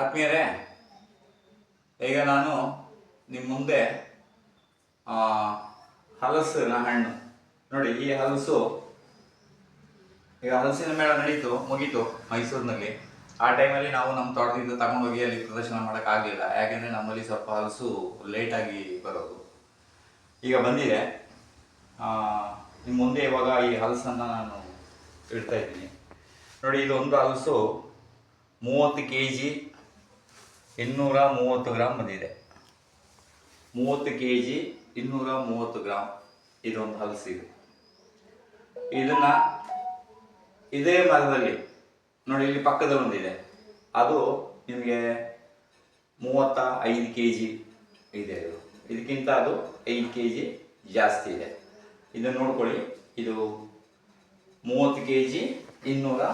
ಆತ್ಮೀಯರೇ, ಈಗ ನಾನು ನಿಮ್ಮ ಮುಂದೆ ಹಲಸಿನ ಹಣ್ಣು. ನೋಡಿ, ಈ ಹಲಸು ಈಗ ಹಲಸಿನ ಮೇಳ ನಡೀತು, ಮುಗೀತು ಮೈಸೂರಿನಲ್ಲಿ. ಆ ಟೈಮಲ್ಲಿ ನಾವು ನಮ್ಮ ತೋಟದಿಂದ ತಗೊಂಡೋಗಿ ಅಲ್ಲಿ ಪ್ರದರ್ಶನ ಮಾಡೋಕ್ಕಾಗಲಿಲ್ಲ ಯಾಕೆಂದರೆ ನಮ್ಮಲ್ಲಿ ಸ್ವಲ್ಪ ಹಲಸು ಲೇಟಾಗಿ ಬರೋದು. ಈಗ ಬಂದಿದೆ. ನಿಮ್ಮ ಮುಂದೆ ಇವಾಗ ಈ ಹಲಸನ್ನು ನಾನು ಇಡ್ತಾ ಇದ್ದೀನಿ. ನೋಡಿ, ಇದೊಂದು ಹಲಸು ಮೂವತ್ತು ಕೆ ಜಿ ಇನ್ನೂರ ಮೂವತ್ತು ಗ್ರಾಮ್ ಬಂದಿದೆ. ಮೂವತ್ತು ಕೆ ಜಿ ಇನ್ನೂರ ಮೂವತ್ತು ಗ್ರಾಮ್ ಇದೊಂದು ಇದು. ಇದನ್ನ ಇದೇ ಮರದಲ್ಲಿ ನೋಡಿ ಇಲ್ಲಿ ಪಕ್ಕದಲ್ಲಿ ಒಂದಿದೆ. ಅದು ನಿಮಗೆ ಮೂವತ್ತ ಐದು ಕೆ ಜಿ ಇದೆ ಇದು. ಇದಕ್ಕಿಂತ ಅದು ಐದು ಕೆ ಜಿ ಜಾಸ್ತಿ ಇದೆ. ಇದನ್ನು ನೋಡ್ಕೊಳ್ಳಿ. ಇದು ಮೂವತ್ತು ಕೆ ಜಿ ಇನ್ನೂರ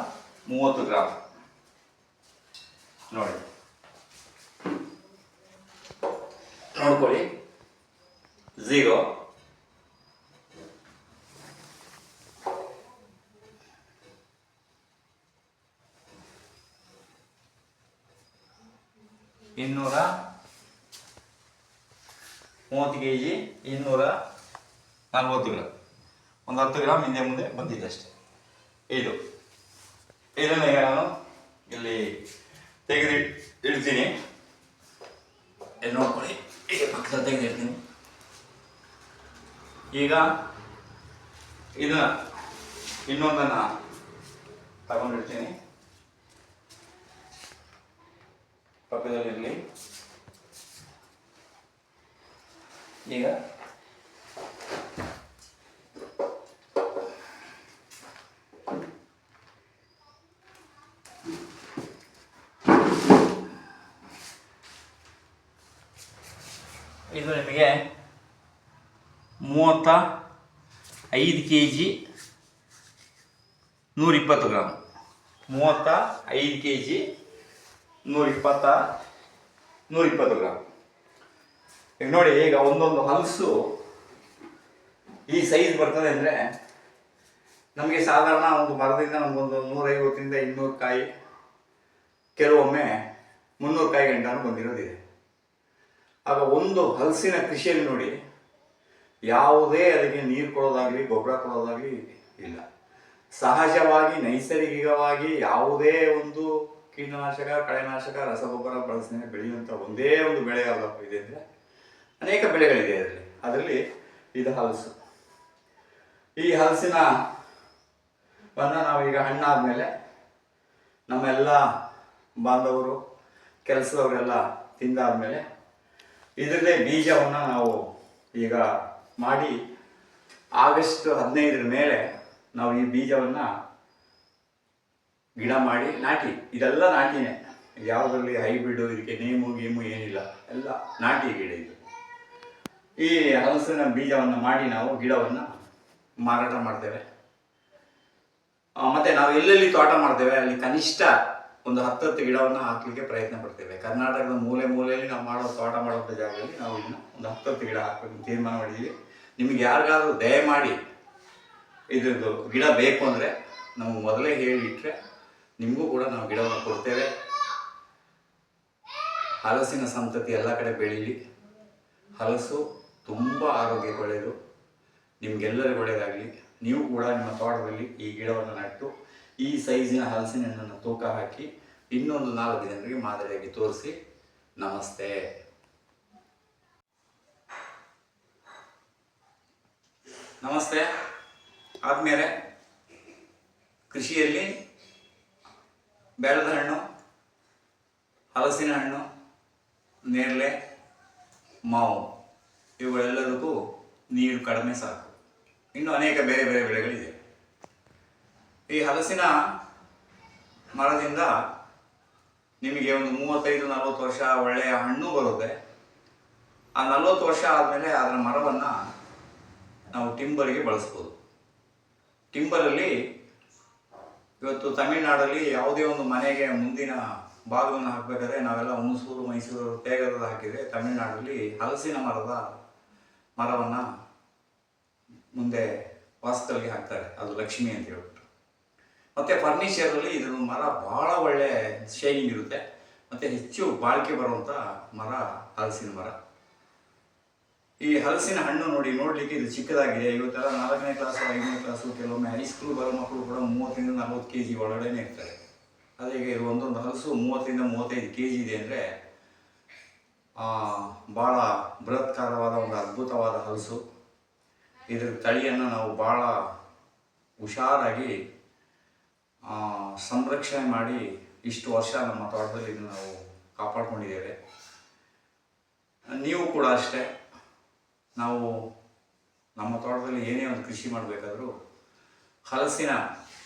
ಮೂವತ್ತು ಗ್ರಾಮ್. ನೋಡಿ. ನೋಡ್ಕೊಳ್ಳಿ. ಝೀರೋ ಇನ್ನೂರ ಮೂವತ್ತು ಕೆ ಜಿ ಇನ್ನೂರ ನಲ್ವತ್ತು ಗ್ರಾಮ್ ಒಂದು ಹತ್ತು ಗ್ರಾಮ್ ಹಿಂದೆ ಮುಂದೆ ಬಂದಿದೆ ಅಷ್ಟೇ. ಇದು. ಇದನ್ನು ಈಗ ನಾನು ಇಲ್ಲಿ ತೆಗೆದು ಇಡ್ತೀನಿ. ನೋಡ್ಕೊಳ್ಳಿ. ಈಗ ಇರ್ತೀನಿ ಈಗ ಇದ ಇನ್ನೊಂದನ್ನು ತಗೊಂಡಿರ್ತೀನಿ. ಪಕ್ಕದಲ್ಲಿರಲಿ. ಈಗ ಇದು ನಿಮಗೆ ಮೂವತ್ತ ಐದು ಕೆ ಜಿ ನೂರಿಪ್ಪತ್ತು ಗ್ರಾಮ್. ಮೂವತ್ತ ಐದು ಕೆ ಜಿ ನೂರಿಪ್ಪತ್ತ ನೂರಿಪ್ಪತ್ತು ಗ್ರಾಮ್. ಈಗ ನೋಡಿ, ಈಗ ಒಂದೊಂದು ಹಲಸು ಈ ಸೈಜ್ ಬರ್ತದೆ ಅಂದರೆ ನಮಗೆ ಸಾಧಾರಣ ಒಂದು ಮರದಿಂದ ನಮಗೊಂದು ನೂರೈವತ್ತರಿಂದ ಇನ್ನೂರು ಕಾಯಿ, ಕೆಲವೊಮ್ಮೆ ಮುನ್ನೂರು ಕಾಯಿ ಗಂಟನೂ ಬಂದಿರೋದಿದೆ. ಆಗ ಒಂದು ಹಲಸಿನ ಕೃಷಿಯಲ್ಲಿ ನೋಡಿ, ಯಾವುದೇ ಅದಕ್ಕೆ ನೀರು ಕೊಡೋದಾಗಲಿ, ಗೊಬ್ಬರ ಕೊಡೋದಾಗಲಿ ಇಲ್ಲ. ಸಹಜವಾಗಿ, ನೈಸರ್ಗಿಕವಾಗಿ ಯಾವುದೇ ಒಂದು ಕೀಟನಾಶಕ, ಕಳೆನಾಶಕ, ರಸಗೊಬ್ಬರ ಬಳಸದೆ ಬೆಳೆಯುವಂಥ ಒಂದೇ ಒಂದು ಬೆಳೆ ಯಾವುದಪ್ಪ ಇದೆ ಅಂದರೆ, ಅನೇಕ ಬೆಳೆಗಳಿದೆ ಅದರಲ್ಲಿ. ಅದರಲ್ಲಿ ಇದು ಹಲಸು. ಈ ಹಲಸಿನ ಬನ್ನ ನಾವೀಗ ಹಣ್ಣಾದಮೇಲೆ ನಮ್ಮೆಲ್ಲ ಬಾಂಧವರು, ಕೆಲಸದವರೆಲ್ಲ ತಿಂದಾದ್ಮೇಲೆ ಇದರಲ್ಲೇ ಬೀಜವನ್ನು ನಾವು ಈಗ ಮಾಡಿ ಆಗಸ್ಟ್ ಹದಿನೈದರ ಮೇಲೆ ನಾವು ಈ ಬೀಜವನ್ನು ಗಿಡ ಮಾಡಿ ನಾಟಿ. ಇದೆಲ್ಲ ನಾಟಿನೇ. ಯಾವುದರಲ್ಲಿ ಹೈಬ್ರಿಡ್ ಇದಕ್ಕೆ ನೇಮು ಗೀಮು ಏನಿಲ್ಲ. ಎಲ್ಲ ನಾಟಿ ಗಿಡ ಇದು. ಈ ಹಲಸಿನ ಬೀಜವನ್ನು ಮಾಡಿ ನಾವು ಗಿಡವನ್ನು ಮಾರಾಟ ಮಾಡ್ತೇವೆ. ಮತ್ತು ನಾವು ಎಲ್ಲೆಲ್ಲಿ ತೋಟ ಮಾಡ್ತೇವೆ? ಅಲ್ಲಿ ಕನಿಷ್ಠ ಒಂದು ಹತ್ತತ್ತು ಗಿಡವನ್ನು ಹಾಕಲಿಕ್ಕೆ ಪ್ರಯತ್ನ ಪಡ್ತೇವೆ. ಕರ್ನಾಟಕದ ಮೂಲೆ ಮೂಲೆಯಲ್ಲಿ ನಾವು ಮಾಡೋ ತೋಟ ಮಾಡುವಂಥ ಜಾಗದಲ್ಲಿ ನಾವು ಇನ್ನು ಒಂದು ಹತ್ತತ್ತು ಗಿಡ ಹಾಕಬೇಕು ತೀರ್ಮಾನ ಮಾಡಿದ್ದೀವಿ. ನಿಮಗೆ ಯಾರಿಗಾದ್ರೂ ದಯಮಾಡಿ ಇದ್ರದ್ದು ಗಿಡ ಬೇಕು ಅಂದರೆ ನಮಗೆ ಮೊದಲೇ ಹೇಳಿಟ್ರೆ ನಿಮಗೂ ಕೂಡ ನಾವು ಗಿಡವನ್ನು ಕೊಡ್ತೇವೆ. ಹಲಸಿನ ಸಂತತಿ ಎಲ್ಲ ಕಡೆ ಬೆಳೀಲಿ. ಹಲಸು ತುಂಬ ಆರೋಗ್ಯಕ್ಕೆ ಒಳ್ಳೆಯದು ನಿಮಗೆಲ್ಲರಿಗೂ ಒಳ್ಳೆಯದಾಗಲಿ ನೀವು ಕೂಡ ನಿಮ್ಮ ತೋಟದಲ್ಲಿ ಈ ಗಿಡವನ್ನು ನೆಟ್ಟು ಈ ಸೈಜಿನ ಹಲಸಿನ ಹಣ್ಣನ್ನು ತೂಕ ಹಾಕಿ ಇನ್ನೊಂದು ನಾಲ್ಕು ಜನರಿಗೆ ಮಾದರಿಯಾಗಿ ತೋರಿಸಿ ನಮಸ್ತೆ. ನಮಸ್ತೆ. ಆದ್ಮೇಲೆ ಕೃಷಿಯಲ್ಲಿ ಬೆಳೆದ ಹಣ್ಣು, ಹಲಸಿನ ಹಣ್ಣು, ನೇರಳೆ, ಮಾವು, ಇವುಗಳೆಲ್ಲದಕ್ಕೂ ನೀರು ಕಡಿಮೆ ಸಾಕು. ಇನ್ನು ಅನೇಕ ಬೇರೆ ಬೇರೆ ಬೆಳೆಗಳಿದೆ. ಈ ಹಲಸಿನ ಮರದಿಂದ ನಿಮಗೆ ಒಂದು ಮೂವತ್ತೈದು, ನಲವತ್ತು ವರ್ಷ ಒಳ್ಳೆಯ ಹಣ್ಣು ಬರುತ್ತೆ. ಆ ನಲವತ್ತು ವರ್ಷ ಆದಮೇಲೆ ಅದರ ಮರವನ್ನು ನಾವು ಟಿಂಬರಿಗೆ ಬಳಸ್ಬೋದು. ಟಿಂಬರಲ್ಲಿ ಇವತ್ತು ತಮಿಳುನಾಡಲ್ಲಿ ಯಾವುದೇ ಒಂದು ಮನೆಗೆ ಮುಂದಿನ ಬಾಗಿಲನ್ನು ಹಾಕಬೇಕಾದ್ರೆ ನಾವೆಲ್ಲ ಹುಣಸೂರು, ಮೈಸೂರು, ತೇಗರದ ಹಾಕಿದರೆ ತಮಿಳ್ನಾಡಲ್ಲಿ ಹಲಸಿನ ಮರದ ಮರವನ್ನು ಮುಂದೆ ವಾಸ್ತಲ್ಗೆ ಹಾಕ್ತಾರೆ. ಅದು ಲಕ್ಷ್ಮಿ ಅಂತ ಹೇಳ್ಬಿಟ್ಟು. ಮತ್ತು ಫರ್ನಿಚರಲ್ಲಿ ಇದ್ರ ಮರ ಭಾಳ ಒಳ್ಳೆ ಶೈನಿಂಗ್ ಇರುತ್ತೆ. ಮತ್ತು ಹೆಚ್ಚು ಬಾಳಿಕೆ ಬರುವಂಥ ಮರ ಹಲಸಿನ ಮರ. ಈ ಹಲಸಿನ ಹಣ್ಣು ನೋಡಿ ನೋಡಲಿಕ್ಕೆ ಇದು ಚಿಕ್ಕದಾಗಿದೆ. ಇವತ್ತೆಲ್ಲ ನಾಲ್ಕನೇ ಕ್ಲಾಸು ಐದನೇ ಕ್ಲಾಸು ಕೆಲವೊಮ್ಮೆ ಹೈಸ್ಕೂಲ್ ಬರೋ ಮಕ್ಕಳು ಕೂಡ ಮೂವತ್ತರಿಂದ ನಲ್ವತ್ತು ಕೆ ಜಿ ಒಳಗಡೆನೇ ಇರ್ತಾರೆ. ಅದೇ ಇದು ಒಂದೊಂದು ಹಲಸು ಮೂವತ್ತರಿಂದ ಮೂವತ್ತೈದು ಕೆ ಜಿ ಇದೆ ಅಂದರೆ ಭಾಳ ಬೃಹತ್ಕಾರವಾದ ಒಂದು ಅದ್ಭುತವಾದ ಹಲಸು. ಇದರ ತಳಿಯನ್ನು ನಾವು ಭಾಳ ಹುಷಾರಾಗಿ ಸಂರಕ್ಷಣೆ ಮಾಡಿ ಇಷ್ಟು ವರ್ಷ ನಮ್ಮ ತೋಟದಲ್ಲಿ ನಾವು ಕಾಪಾಡ್ಕೊಂಡಿದ್ದೇವೆ. ನೀವು ಕೂಡ ಅಷ್ಟೇ. ನಾವು ನಮ್ಮ ತೋಟದಲ್ಲಿ ಏನೇ ಒಂದು ಕೃಷಿ ಮಾಡಬೇಕಾದ್ರೂ ಹಲಸಿನ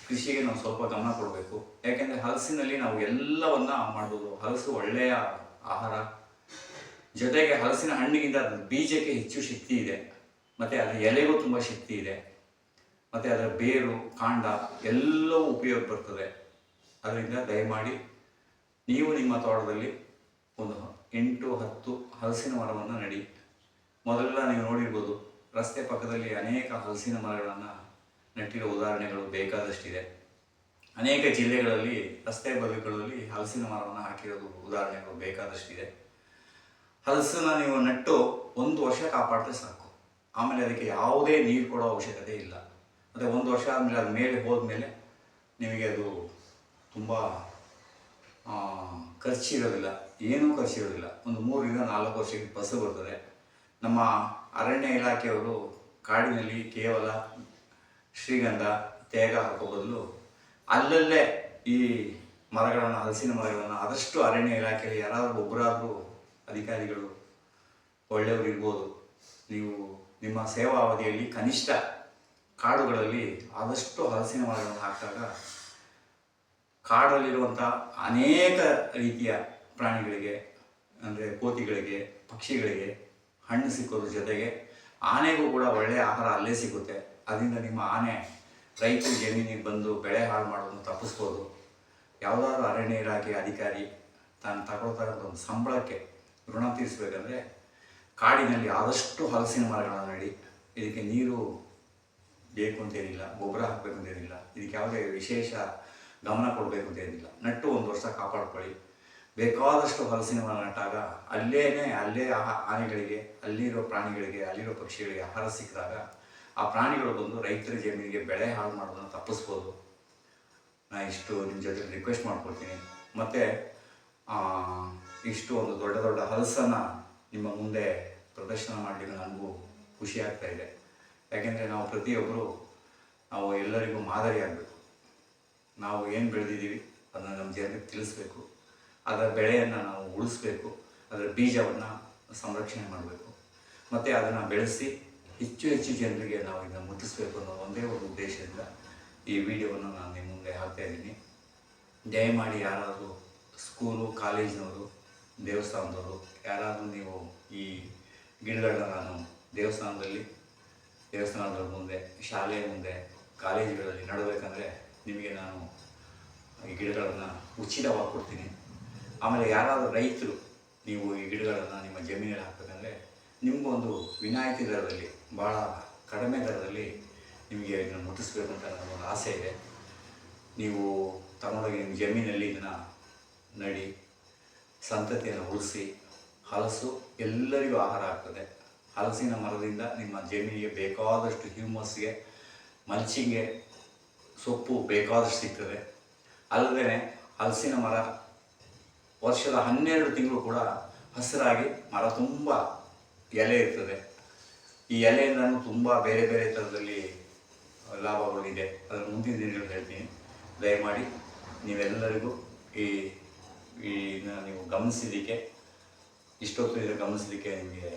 ಕೃಷಿಗೆ ನಾವು ಸ್ವಲ್ಪ ಗಮನ ಕೊಡಬೇಕು. ಯಾಕೆಂದರೆ ಹಲಸಿನಲ್ಲಿ ನಾವು ಎಲ್ಲವನ್ನ ಮಾಡ್ಬೋದು. ಹಲಸು ಒಳ್ಳೆಯ ಆಹಾರ. ಜೊತೆಗೆ ಹಲಸಿನ ಹಣ್ಣಿಗಿಂತ ಬೀಜಕ್ಕೆ ಹೆಚ್ಚು ಶಕ್ತಿ ಇದೆ. ಮತ್ತು ಅದರ ಎಲೆಗೂ ತುಂಬ ಶಕ್ತಿ ಇದೆ. ಮತ್ತು ಅದರ ಬೇರು, ಕಾಂಡ ಎಲ್ಲವೂ ಉಪಯೋಗ ಬರ್ತದೆ. ಅದರಿಂದ ದಯಮಾಡಿ ನೀವು ನಿಮ್ಮ ತೋಟದಲ್ಲಿ ಒಂದು ಎಂಟು ಹತ್ತು ಹಲಸಿನ ಮರವನ್ನು ನಡಿ. ಮೊದಲೆಲ್ಲ ನೀವು ನೋಡಿರ್ಬೋದು, ರಸ್ತೆ ಪಕ್ಕದಲ್ಲಿ ಅನೇಕ ಹಲಸಿನ ಮರಗಳನ್ನು ನೆಟ್ಟಿರೋ ಉದಾಹರಣೆಗಳು ಬೇಕಾದಷ್ಟಿದೆ. ಅನೇಕ ಜಿಲ್ಲೆಗಳಲ್ಲಿ, ರಸ್ತೆ ಬದುಕುಗಳಲ್ಲಿ ಹಲಸಿನ ಮರವನ್ನು ಹಾಕಿರೋದು ಉದಾಹರಣೆಗಳು ಬೇಕಾದಷ್ಟಿದೆ. ಹಲಸನ್ನ ನೀವು ನೆಟ್ಟು ಒಂದು ವರ್ಷ ಕಾಪಾಡಿದ್ರೆ ಸಾಕು. ಆಮೇಲೆ ಅದಕ್ಕೆ ಯಾವುದೇ ನೀರು ಕೊಡೋ ಅವಶ್ಯಕತೆ ಇಲ್ಲ. ಮತ್ತು ಒಂದು ವರ್ಷ ಆದಮೇಲೆ ಅದು ಮೇಲೆ ಹೋದ್ಮೇಲೆ ನಿಮಗೆ ಅದು ತುಂಬ ಖರ್ಚಿರೋದಿಲ್ಲ, ಏನೂ ಖರ್ಚಿರೋದಿಲ್ಲ. ಒಂದು ಮೂರರಿಂದ ನಾಲ್ಕು ವರ್ಷಕ್ಕೆ ಫಸಲು ಬರ್ತದೆ. ನಮ್ಮ ಅರಣ್ಯ ಇಲಾಖೆಯವರು ಕಾಡಿನಲ್ಲಿ ಕೇವಲ ಶ್ರೀಗಂಧ, ತೇಗ ಹಾಕೋ ಬದಲು ಅಲ್ಲಲ್ಲೇ ಈ ಮರಗಳನ್ನು, ಹಲಸಿನ ಮರಗಳನ್ನು, ಆದಷ್ಟು ಅರಣ್ಯ ಇಲಾಖೆಯಲ್ಲಿ ಯಾರಾದರೂ ಒಬ್ಬರಾದರೂ ಅಧಿಕಾರಿಗಳು ಒಳ್ಳೆಯವರು ಇರ್ಬೋದು. ನೀವು ನಿಮ್ಮ ಸೇವಾ ಅವಧಿಯಲ್ಲಿ ಕನಿಷ್ಠ ಕಾಡುಗಳಲ್ಲಿ ಆದಷ್ಟು ಹಲಸಿನ ಮರಗಳನ್ನು ಹಾಕಿದಾಗ ಕಾಡಲ್ಲಿರುವಂಥ ಅನೇಕ ರೀತಿಯ ಪ್ರಾಣಿಗಳಿಗೆ, ಅಂದರೆ ಕೋತಿಗಳಿಗೆ, ಪಕ್ಷಿಗಳಿಗೆ ಹಣ್ಣು ಸಿಕ್ಕೋದ್ರ ಜೊತೆಗೆ ಆನೆಗೂ ಕೂಡ ಒಳ್ಳೆಯ ಆಹಾರ ಅಲ್ಲೇ ಸಿಗುತ್ತೆ. ಅದರಿಂದ ನಿಮ್ಮ ಆನೆ ರೈತರ ಜಮೀನಿಗೆ ಬಂದು ಬೆಳೆ ಹಾಳು ಮಾಡೋದನ್ನು ತಪ್ಪಿಸ್ಬೋದು. ಯಾವುದಾದ್ರೂ ಅರಣ್ಯ ಇಲಾಖೆ ಅಧಿಕಾರಿ ತಾನು ತಗೊಳ್ತಕ್ಕಂಥ ಒಂದು ಸಂಬಳಕ್ಕೆ ಋಣ ತೀರಿಸಬೇಕಂದ್ರೆ ಕಾಡಿನಲ್ಲಿ ಆದಷ್ಟು ಹಲಸಿನ ಮರಗಳನ್ನು ನಡಿ. ಇದಕ್ಕೆ ನೀರು ಬೇಕು ಅಂತೇನಿಲ್ಲ ಗೊಬ್ಬರ ಹಾಕಬೇಕು ಅಂತೇನಿಲ್ಲ ಇದಕ್ಕೆ ಯಾವುದೇ ವಿಶೇಷ ಗಮನ ಕೊಡಬೇಕು ಅಂತೇನಿಲ್ಲ ನಟ್ಟು ಒಂದು ವರ್ಷ ಕಾಪಾಡ್ಕೊಳ್ಳಿ. ಬೇಕಾದಷ್ಟು ಹಲಸಿನ ಮರ ನಟ್ಟಾಗ ಅಲ್ಲೇ ಅಲ್ಲೇ ಆ ಆನೆಗಳಿಗೆ, ಅಲ್ಲಿರೋ ಪ್ರಾಣಿಗಳಿಗೆ, ಅಲ್ಲಿರೋ ಪಕ್ಷಿಗಳಿಗೆ ಆಹಾರ ಸಿಕ್ಕಿದಾಗ ಆ ಪ್ರಾಣಿಗಳು ಬಂದು ರೈತರ ಜಮೀನಿಗೆ ಬೆಳೆ ಹಾಳು ಮಾಡೋದನ್ನು ತಪ್ಪಿಸ್ಬೋದು. ನಾನು ಇಷ್ಟು ನಿಮ್ಮ ಜೊತೆ ರಿಕ್ವೆಸ್ಟ್ ಮಾಡ್ಕೊಳ್ತೀನಿ ಮತ್ತು ಇಷ್ಟು ಒಂದು ದೊಡ್ಡ ದೊಡ್ಡ ಹಲಸನ್ನು ನಿಮ್ಮ ಮುಂದೆ ಪ್ರದರ್ಶನ ಮಾಡಲಿಕ್ಕೆ ನನಗೂ ಖುಷಿ ಇದೆ. ಯಾಕೆಂದರೆ ನಾವು ಪ್ರತಿಯೊಬ್ಬರು ನಾವು ಎಲ್ಲರಿಗೂ ಮಾದರಿಯಾಗಬೇಕು ನಾವು ಏನು ಬೆಳೆದಿದ್ದೀವಿ ಅದನ್ನು ನಮ್ಮ ಜನರಿಗೆ ತಿಳಿಸ್ಬೇಕು. ಅದರ ಬೆಳೆಯನ್ನು ನಾವು ಉಳಿಸ್ಬೇಕು. ಅದರ ಬೀಜವನ್ನು ಸಂರಕ್ಷಣೆ ಮಾಡಬೇಕು. ಮತ್ತು ಅದನ್ನು ಬೆಳೆಸಿ ಹೆಚ್ಚು ಹೆಚ್ಚು ಜನರಿಗೆ ನಾವು ಇದನ್ನು ಮುಟ್ಟಿಸ್ಬೇಕು ಅನ್ನೋ ಒಂದೇ ಒಂದು ಉದ್ದೇಶದಿಂದ ಈ ವಿಡಿಯೋವನ್ನು ನಾನು ನಿಮ್ಮ ಮುಂದೆ ಹಾಕ್ತಾ ಇದ್ದೀನಿ. ದಯಮಾಡಿ ಯಾರಾದರೂ ಸ್ಕೂಲು, ಕಾಲೇಜಿನವರು, ದೇವಸ್ಥಾನದವರು, ಯಾರಾದರೂ ನೀವು ಈ ಗಿಡಗಳನ್ನ ನಾನು ದೇವಸ್ಥಾನದಲ್ಲಿ ದೇವಸ್ಥಾನದ ಮುಂದೆ, ಶಾಲೆಯ ಮುಂದೆ, ಕಾಲೇಜುಗಳಲ್ಲಿ ನಡಬೇಕಂದ್ರೆ ನಿಮಗೆ ನಾನು ಈ ಗಿಡಗಳನ್ನು ಉಚಿತವಾಗಿ ಕೊಡ್ತೀನಿ. ಆಮೇಲೆ ಯಾರಾದರೂ ರೈತರು, ನೀವು ಈ ಗಿಡಗಳನ್ನು ನಿಮ್ಮ ಜಮೀನಲ್ಲಿ ಹಾಕಬೇಕಂದ್ರೆ ನಿಮಗೊಂದು ವಿನಾಯಿತಿ ದರದಲ್ಲಿ ಭಾಳ ಕಡಿಮೆ ದರದಲ್ಲಿ ನಿಮಗೆ ಇದನ್ನು ಮುಟ್ಟಿಸ್ಬೇಕು ಅಂತ ಒಂದು ಆಸೆ ಇದೆ. ನೀವು ತಗೊಂಡೋಗಿ ನಿಮ್ಮ ಜಮೀನಲ್ಲಿ ಇದನ್ನು ನಡಿ, ಸಂತತಿಯನ್ನು ಉಳಿಸಿ, ಹಲಸು ಎಲ್ಲರಿಗೂ ಆಹಾರ ಆಗ್ತದೆ. ಹಲಸಿನ ಮರದಿಂದ ನಿಮ್ಮ ಜಮೀನಿಗೆ ಬೇಕಾದಷ್ಟು ಹ್ಯೂಮಸ್ಗೆ ಮಲ್ಚಿಂಗ್ಗೆ ಸೊಪ್ಪು ಬೇಕಾದಷ್ಟು ಸಿಗ್ತದೆ. ಅಲ್ಲದೆ ಹಲಸಿನ ಮರ ವರ್ಷದ ಹನ್ನೆರಡು ತಿಂಗಳು ಕೂಡ ಹಸಿರಾಗಿ ಮರ ತುಂಬ ಎಲೆ ಇರ್ತದೆ. ಈ ಎಲೆಯಿಂದನೂ ತುಂಬ ಬೇರೆ ಬೇರೆ ಥರದಲ್ಲಿ ಲಾಭಗಳಿದೆ. ಅದನ್ನು ಮುಂದಿನ ದಿನಗಳಲ್ಲಿ ಹೇಳ್ತೀನಿ. ದಯಮಾಡಿ ನೀವೆಲ್ಲರಿಗೂ ಈ ಈ ನೀವು ಗಮನಿಸಿದ್ದಕ್ಕೆ, ಇಷ್ಟೊತ್ತು ಗಮನಿಸಲಿಕ್ಕೆ ನಿಮಗೆ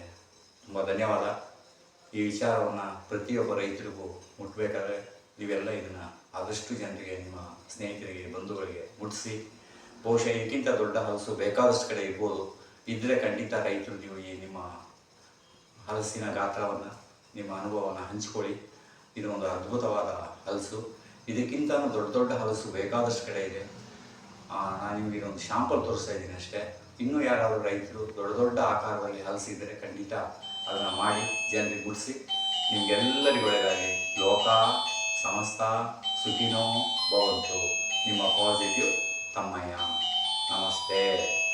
ತುಂಬ ಧನ್ಯವಾದ. ಈ ವಿಚಾರವನ್ನು ಪ್ರತಿಯೊಬ್ಬ ರೈತರಿಗೂ ಮುಟ್ಟಬೇಕಾದ್ರೆ ನೀವೆಲ್ಲ ಇದನ್ನು ಆದಷ್ಟು ಜನರಿಗೆ, ನಿಮ್ಮ ಸ್ನೇಹಿತರಿಗೆ, ಬಂಧುಗಳಿಗೆ ಮುಟ್ಟಿಸಿ ಬಹುಶಃ ಇದಕ್ಕಿಂತ ದೊಡ್ಡ ಹಲಸು ಬೇಕಾದಷ್ಟು ಕಡೆ ಇರ್ಬೋದು. ಇದ್ದರೆ ಖಂಡಿತ ರೈತರು ನೀವು ಈ ನಿಮ್ಮ ಹಲಸಿನ ಗಾತ್ರವನ್ನು, ನಿಮ್ಮ ಅನುಭವವನ್ನು ಹಂಚಿಕೊಳ್ಳಿ. ಇದು ಒಂದು ಅದ್ಭುತವಾದ ಹಲಸು. ಇದಕ್ಕಿಂತ ದೊಡ್ಡ ದೊಡ್ಡ ಹಲಸು ಬೇಕಾದಷ್ಟು ಕಡೆ ಇದೆ. ನಾನು ನಿಮಗೆ ಒಂದು ಶಾಂಪಲ್ ತೋರಿಸ್ತಾ ಇದ್ದೀನಿ ಅಷ್ಟೇ. ಇನ್ನೂ ಯಾರಾದರೂ ರೈತರು ದೊಡ್ಡ ದೊಡ್ಡ ಆಕಾರದಲ್ಲಿ ಹಲಸಿದ್ದರೆ ಖಂಡಿತ ಅದನ್ನು ಮಾಡಿ ಜನರಿಗೆ ಮುಟ್ಟಿಸಿ ನಿಮಗೆಲ್ಲರಿಗೂ ಒಳ್ಳೆಯದಾಗಲಿ ಲೋಕ ಸಮಸ್ತ ಸುಖಿನೋ ಭವಂತು. ನಿಮ್ಮ ಪಾಸಿಟಿವ್ ತಮ್ಮಯ್ಯ. ನಮಸ್ತೆ.